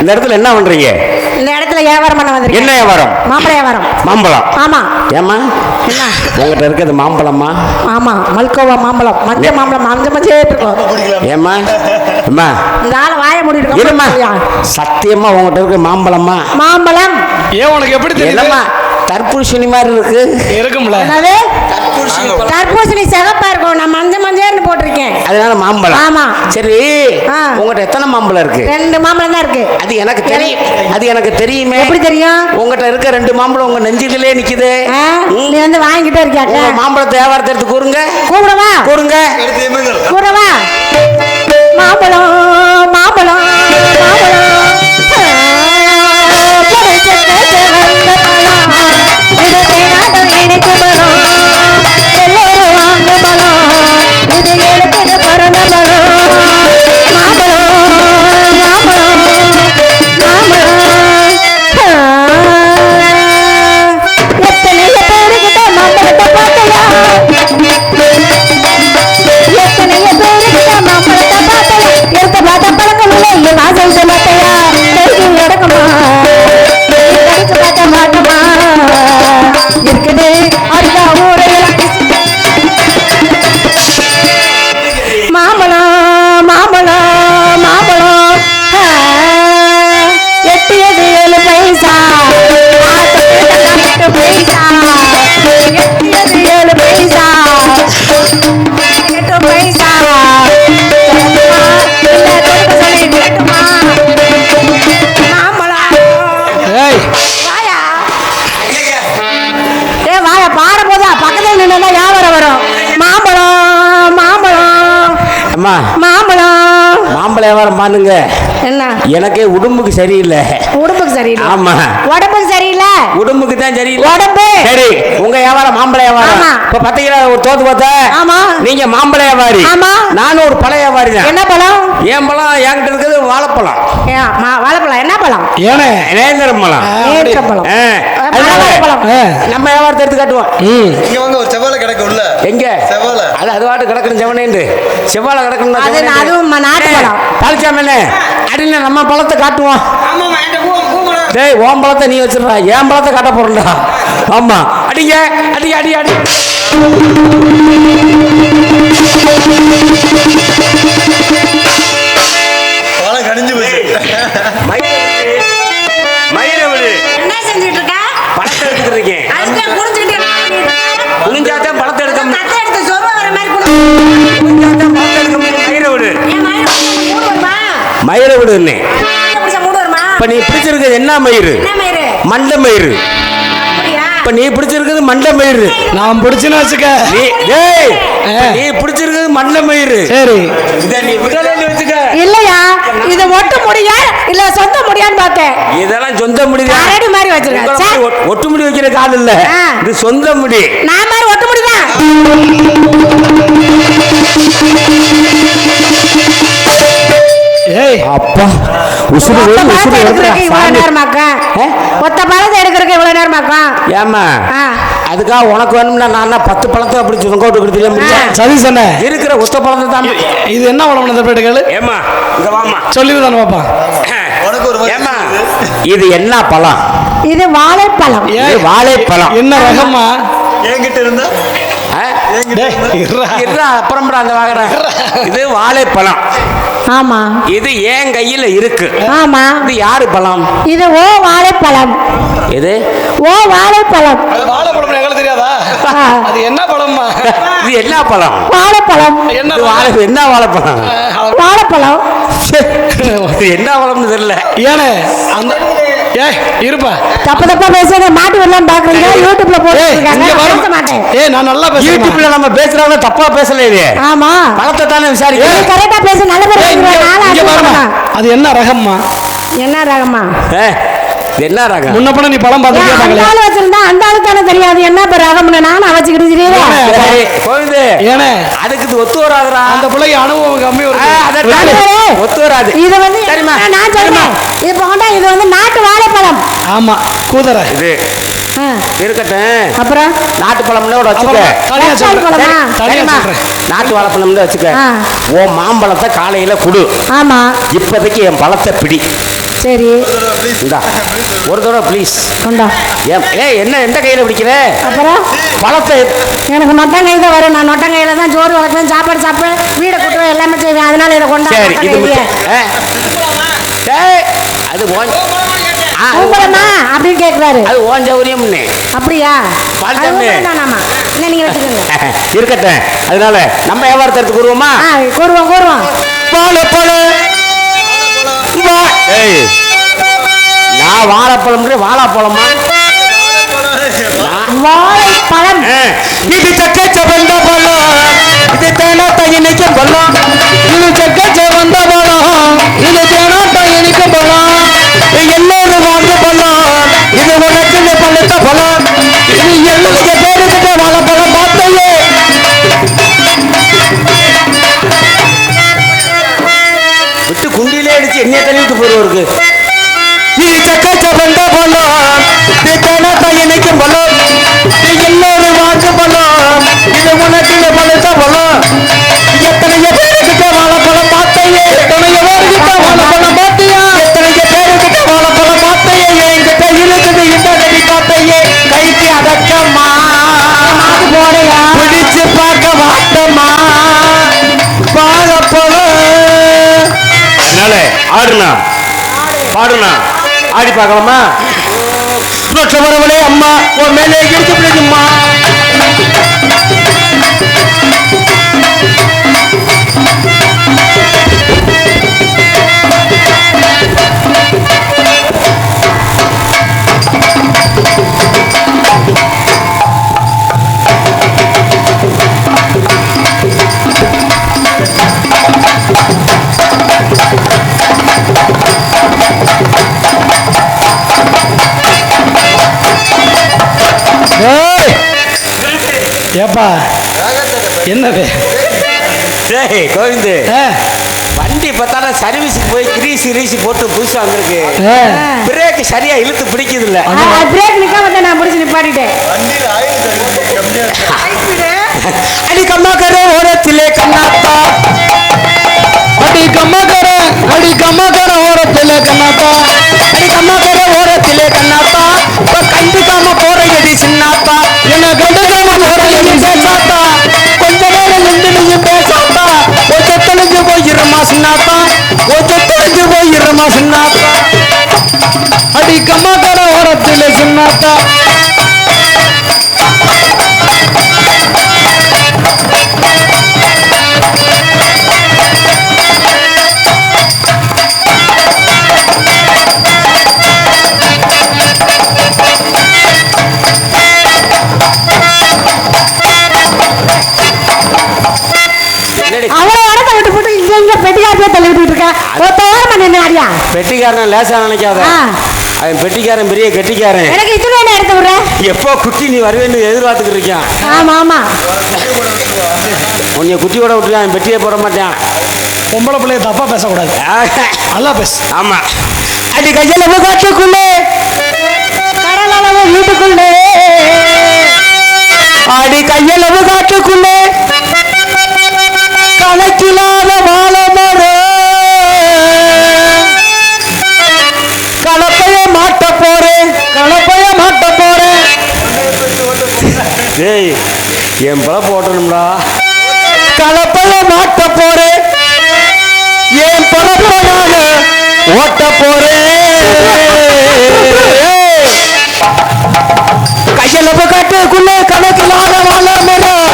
இந்த இடத்துல என்ன பண்றீங்க? இந்த இடத்துல வியாபாரம் பண்ண வந்திருக்கேன். என்ன வியாபாரம்? மாம்பழ வியாபாரம். மாம்பழம். ஆமா. ஏம்மா? என்ன? உங்ககிட்ட இருக்கிறது மாம்பழமா ஆமா மல்கோவா மாம்பழம். மஞ்சள் மாம்பழம் மஞ்சள் மஞ்சள் இருக்கும் ஏம்மா? அம்மா. இந்த ஆளை வாய மூடிட்டு இருமா சத்தியமா உங்ககிட்ட இருக்க மாம்பழமா மாம்பழம். ஏன் உனக்கு எப்படி தெரியுது? என்னம்மா? தர்பூசணி மாதிரி இருக்கு. இருக்கும்ல. என்னது? தர்பூசணி சிகப்பா இருக்கும். நான் மஞ்சள் மஞ்சள்னு போட்டிருக்கேன். அதனால மாம்பழம். ஆமா. சரி ஆ. உங்ககிட்ட எத்தனை மாம்பழம் இருக்கு? ரெண்டு மாம்பழம் தான் இருக்கு. அது எனக்கு தெரியும் அது எனக்கு தெரியுமே. எப்படி தெரியும்? உங்ககிட்ட இருக்க ரெண்டு மாம்பழம் உங்க நெஞ்சுகளே நிக்குது. ஆ? நீ வந்து வாங்கிட்டே இருக்கியாக்க உங்க மாம்பழத்தை வியாபாரத்தை எடுத்து கூறுங்க. கூப்பிடவா? கூறுங்க. மாம்பழம் மாம்பழம் மாம்பழம். அம்மா மாம்பழம். மாம்பழ வியாபாரம் பண்ணுங்க. என்ன? எனக்கே உடம்புக்கு சரியில்லை. உடம்புக்கு சரியில்லை. ஆமா. உடம்புக்கு சரியில்லை. உடம்புக்கு தான் சரியில்லை. உடம்பு. சரி உங்க வியாபாரம் மாம்பழ வியாபாரம். இப்ப பாத்தீங்கன்னா ஒரு தோத்து பார்த்தா ஆமா. நீங்க மாம்பழ வியாபாரி. ஆமா. நானும் ஒரு பழைய வியாபாரி தான். என்ன பழம்? என் பழம் என்கிட்ட இருக்கிறது வாழைப்பழம். ஏன், வாழைப்பழம். என்ன பழம்? ஏனே நேந்திரம் பழம். ஆ, நம்ம வியாபாரத்தை எடுத்து காட்டுவோம். இங்க வாங்க ஒரு செவ்வாழை கிடக்கு உள்ள எங்க? செவ்வாழை. அது அது பாட்டு கிடக்கணும் செவனேண்டு செவ்வாழை கிடக்கணும் அது அதுவும் நாட்டு பழம். பழச்சாமண்ணே அடியில் நம்ம பழத்தை காட்டுவோம். டேய் உன் பழத்தை நீ வச்சிடுறா என் பழத்தை காட்ட போறா ஆமா. அடிங்க அடி அடி அடி. பழம் மயிரை மூடு வருமா? இப்ப நீ பிடிச்சிருக்கிறது என்ன மயிறு? என்ன மயிறு? மண்ட மயிறு. இப்ப நீ பிடிச்சிருக்கிறது மண்ட மயிறு. நான் பிடிச்சுன்னு வச்சுக்க. நீ டேய் ஆ. நீ பிடிச்சிருக்கிறது மண்ட மயிறு. சரி. இத நீ விடலைன்னு வச்சுக்க. இல்லையா? இது ஒட்டு முடியா? இல்ல சொந்த முடியான்னு பார்த்தேன். இதெல்லாம் சொந்த முடியா கரடி மாதிரி வச்சிருக்க சே, ஒட்டு முடி வைக்கிற கால் இல்ல. இது சொந்த முடி. நான் மாதிரி ஒட்டு முடிதான் ஏய் அப்பா உசுறு வருது, உசுறு எடுக்கிறதுக்கு இவ்வளவு சாமி. நேரமாக்கும்? ஒத்த பழத்தை எடுக்கிறதுக்கு இவ்வளவு நேரமாக்கும் ஏம்மா ஆ. அதுக்காக உனக்கு வேணும்னா நான் என்ன பத்து பழத்தை அப்படி சுங்கோட்டு கொடுத்துல. சரி சொன்ன இருக்கிற ஒத்த பழத்தை தான். இது என்ன பழம் இந்த போயிட்டு கேளு? ஏம்மா இங்க வாம்மா. சொல்லி தானே பாப்பா. உனக்கு ஒரு ஏம்மா இது என்ன பழம்? இது வாழைப்பழம். இது வாழைப்பழம். என்ன ரகமா என்கிட்ட இருந்தா? ஆ? என்கிட்ட டேய், இருந்தா இருடா. இருடா, அப்புறம் அந்த வாங்குறேன் இது வாழைப்பழம். ஆமா. இது என் கையில இருக்கு. ஆமா. இது யாரு பழம்? இது ஓ வாழைப்பழம். இது ஓ வாழைப்பழம். அது வாழைப்பழம் எங்களுக்கு தெரியாதா. அது என்ன பழம்மா? இது என்ன பழம்? என்ன வாழைப்பழம் இது வாழை என்ன வாழைப்பழம்? வாழைப்பழம். இது என்ன பழம்னு தெரியல. ஏனே அந்த ஏய் இருப்பா. தப்பு தப்பா பேசுறத மாட்டு வரலாம் பாக்குறீங்க. யூடியூப்ல போட்டு நான் மாட்டேன். ஏய் நான் நல்லா பேசுறேன் யூடியூப்ல நம்ம பேசுறவங்க தப்பா பேசலையே ஆமா. பழத்தை தானே நீ விசாரிக்க கரெக்டா பேச நல்ல போடலாம். அது என்ன ரகம்மா? என்ன ரகமா இது என்ன ரகம்? முன்ன பண்ண நீ பழம் ஏன் பார்த்துக்கிட்டே அந்த ஆளு வச்சிருந்தா அந்த ஆளு தானே தெரியாது. என்ன ரகம்னு நானும் வச்சுக்கிட்டு தெரியல ஏய், கோவிந்து. ஏனே? அதுக்கு ஒத்து வராதுடா. அந்த பிள்ளைக்கு அனுபவம் கம்மி. ஒத்து வராது. இது வந்து சரிம்மா. நான் சொல்றேன். இது போண்டா இது வந்து நாட்டு வாழைப்பழம். ஆமா கூதரை. இது இருக்கட்டும். அப்புறம்? நாட்டு பழம்னு கூட வச்சுக்க. நாட்டு வாழைப்பழம்னு வச்சுக்க. ஓ மாம்பழத்தை காலையில குடு. ஆமா. இப்போதைக்கு என் பழத்தை பிடி. சரி. இந்தா ஒரு தடவை ப்ளீஸ் கொண்டா. ஏய் என்ன எந்த கையில் பிடிக்கிற? அப்புறம்? பழத்தை. எனக்கு நொட்டங்கை தான் வரும். நான் நொட்டங்கையில தான் சோறு வளர்க்குவேன் சாப்பாடு சாப்பிடுவேன் வீடை கூட்டுவேன் எல்லாமே செய்வேன். அதனால இதை கொண்டா சரி இது அது ஓன் கூப்பிடமா அப்படின்னு கேட்குறாரு அது ஓன் சௌரியம்னு அப்படியா? பால் இல்லை நீங்கள் வச்சுக்கோங்க. இருக்கட்டும். அதனால நம்ம வியாபாரத்தை எடுத்து கூறுவோமா? கூறுவோம் கூறுவோம். வா- ஏய் நான் வாழைப்பழம்? வாழைப்பழமா. வாழைப்பழம். இது சக்க செவந்த பழம். இது தேனாட்ட இனிக்கும் பழம். இது சக்க குண்டிலே அடிச்சு என்னைய தள்ளிட்டு போறவருக்கு நீ சக்க செவந்த பழம் நீ நீ எல்லோரும் வாங்க பழம் இது உனக்கு பழுத்த பழம் எத்தனை எத்தனை ஆடுனா? பாடுனா ஆடி பார்க்கலாமா? வரவளே அம்மா உன் மேலே இருக்கு பிடிக்குமா ஏப்பா என்னது? டேய் கோவிந்து. வண்டி பார்த்தாலும் சர்வீஸுக்கு போய் கிரீஸ் கிரீஸ் போட்டு புதுசா வந்திருக்கு. பிரேக் சரியா இழுத்து பிடிக்குது இல்ல பிரேக் நிற்க வந்து நான் முடிச்சு நிப்பாட்டிட்டேன். இருக்கு. அடி கம்மாக்கர ஓரத்திலே கண்ணாத்தா. அடி கம்மக்கர அடி கம்மக்கர ஓரத்துல கண்ணாத்தா. அடி கம்மாக்கர ஓரத்திலே கண்ணாத்தா. சின்னாத்தா. அடி கம்மா கம்மக்கர ஓரத்தில் சின்னாத்தா. பெட்டிக்காரன் லேசா நினைக்காத. அவன் பெட்டிக்காரன் பெரிய கெட்டிக்காரன். எனக்கு இது வேணும் எடுத்து விடுற? எப்போ குட்டி நீ வருவேன்னு எதிர்பார்த்துக்கிட்டு இருக்கான் ஆமா ஆமா. உன்னைய குட்டியோட விட்டுருக்கான் பெட்டியே போட மாட்டான். பொம்பளை பிள்ளைய தப்பா பேசக்கூடாது. நல்லா பேசு. ஆமா. அடி கையில காட்டுக்குள்ளே. கடல் அளவு வீட்டுக்குள்ளே. அடி கையளவு காட்டுக்குள்ளே. கணக்கில்லாத வாழை மரம் டேய் என் பழப்ப போட்டணும்டா கலப்பல மாட்ட போறேன் என் பழப்ப நானு ஓட்ட போறேன் கையளவு காட்டுக்குள்ள கணக்கில்லாத வாழ மரம்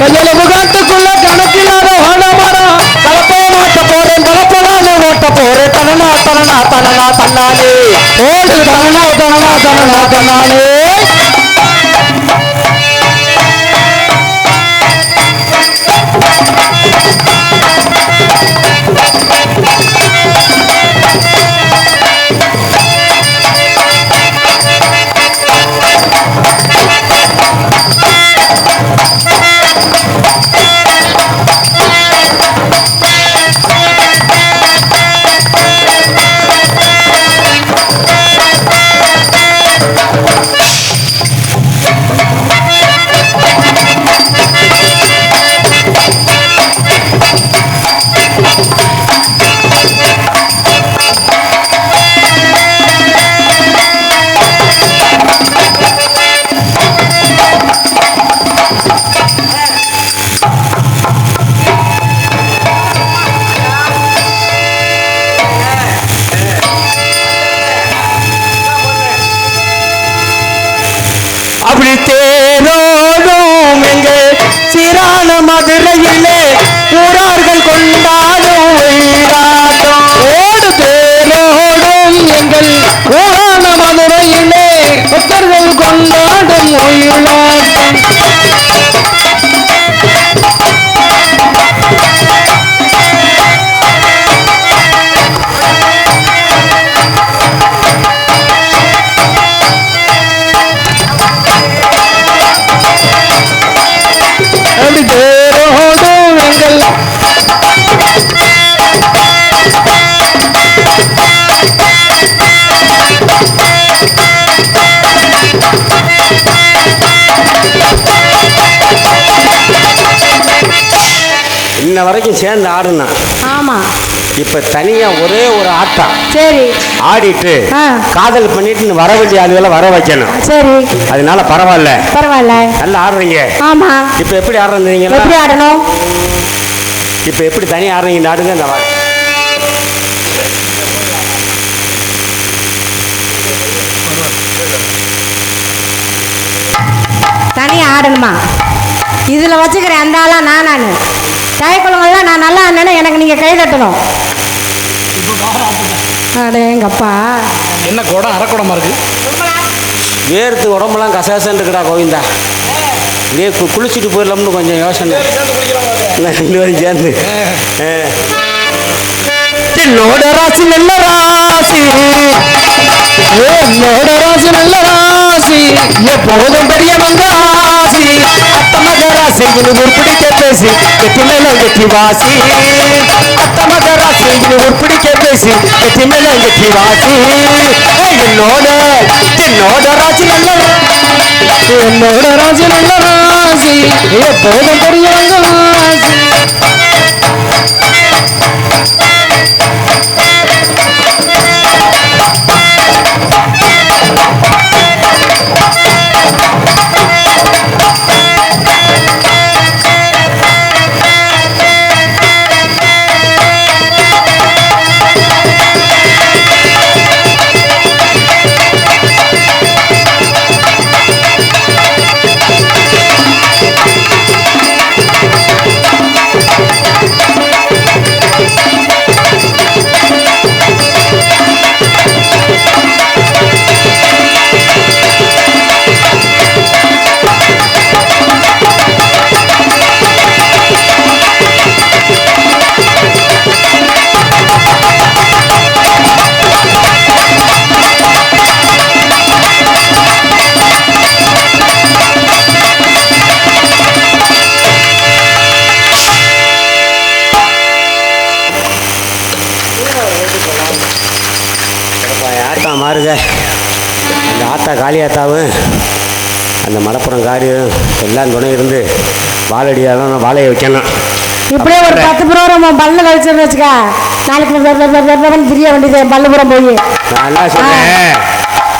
கையளவு காட்டுக்குள்ள கணக்கில்லாத வாழ மரம் கலப்பல மாட்ட போறேன் கலப்பலானு ஓட்ட போறேன் தனனா தனனா தனனா தன்னாலே. ஓடு தனனா தனனா தனனா தன்னாலே. கூறார்கள் கொண்டாடும் ஒயிலாட்டம் ஓடு தேரோடும் எங்கள் ஊரான மதுரையிலே புத்தர்கள் கொண்டாடும் ஒயிலாட்டம் இன்ன வரைக்கும் சேர்ந்து ஆடுனா. ஆமா. இப்ப தனியா ஒரே ஒரு ஆட்டம் சரி. ஆடிட்டு. காதல் பண்ணிட்டு வர வேண்டிய ஆளுகளை வர வைக்கணும். சரி. அதனால பரவாயில்ல. பரவாயில்ல. நல்லா ஆடுறீங்க. ஆமா. இப்ப எப்படி ஆடுறீங்களா எப்படி ஆடணும்? இப்ப எப்படி தனியா ஆடுறீங்க? ஆடுங்க இந்த வா- தனியா ஆடணுமா இதுல வச்சுக்கிறேன் அந்த ஆளா நான் நான். தாய்க்குழம்பெல்லாம் நான் நல்லா ஆடினேன்னா எனக்கு நீங்க கை தட்டணும். அடேங்கப்பா என்ன குடம் அரைக்குடமா இருக்கு? வேர்த்து உடம்பெல்லாம் கசகசன்னு இருக்குடா கோவிந்தா. இதே கு குளிச்சுட்டு போயிடலாம்னு கொஞ்சம் யோசனை. பேரும் சேர்ந்து. என்னோட ராசி நல்ல ராசி. ஏ, என்னோட ராசி நல்ல ராசி. எப்போதும் பெரிய மங்க ராசி அத்தமக ராசி இது உருப்பிடிக்க பேசி கெட்டி மேல கெட்டி வாசி அத்தமகரா ராசி இது உருப்பிடிக்க பேசி கெட்டி மேல கெட்டி வாசி என்னோட என்னோட ராஜி நல்ல என்னோட ராஜி நல்ல ராசி எப்போதும் பெரிய மங்க ராசி மாறுக. அந்த ஆத்தா காளியாத்தாவும் அந்த மடப்புறம் காரியம் எல்லாம் துணை இருந்து வாழடியாலும் வாழையை வைக்கணும். இப்படியே ஒரு பத்து ப்ரோகிராம் பல்லு கழிச்சுன்னு வச்சுக்க. நாளைக்கு தெரிய வேண்டியது பல்லுபுரம் போய். நான் சொன்னேன்.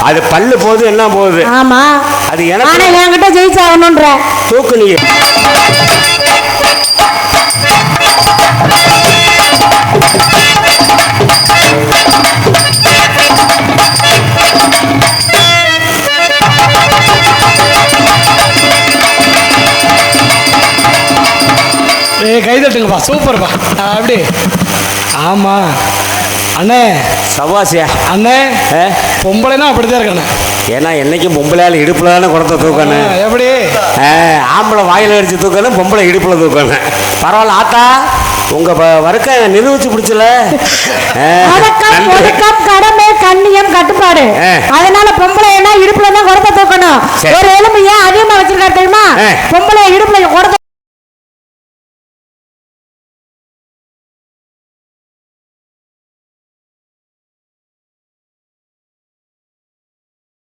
அது பல்லு போகுது என்ன போகுது? ஆமா. அது எனக்கு என்கிட்ட ஜெயிச்சாகணுன்ற. தூக்கு நீ. தட்டுங்கப்பா சூப்பர்ப்பா. அப்படி. ஆமா. அண்ணே. சவாசியா அண்ணே? பொம்பளைனா அப்படித்தான் இருக்கானே. ஏன்னா என்னைக்கும் பொம்பளையால் இடுப்புல தானே குடத்தை தூக்கணும் எப்படி? ஆம்பளை வாயில அடிச்சு தூக்கணும் பொம்பளை இடுப்புல தூக்கணும் பரவாயில்ல ஆத்தா உங்க வர்க்க நிரூபிச்சு பிடிச்சல. ஒடுக்கம் கடமை கண்ணியம் கட்டுப்பாடு. அதனால பொம்பளை என்ன இடுப்புல தான் குடத்தை தூக்கணும். ஒரு எலும்பு ஏன் அதிகமா வச்சிருக்காரு தெரியுமா. பொம்பளை இடுப்புல குடத்தை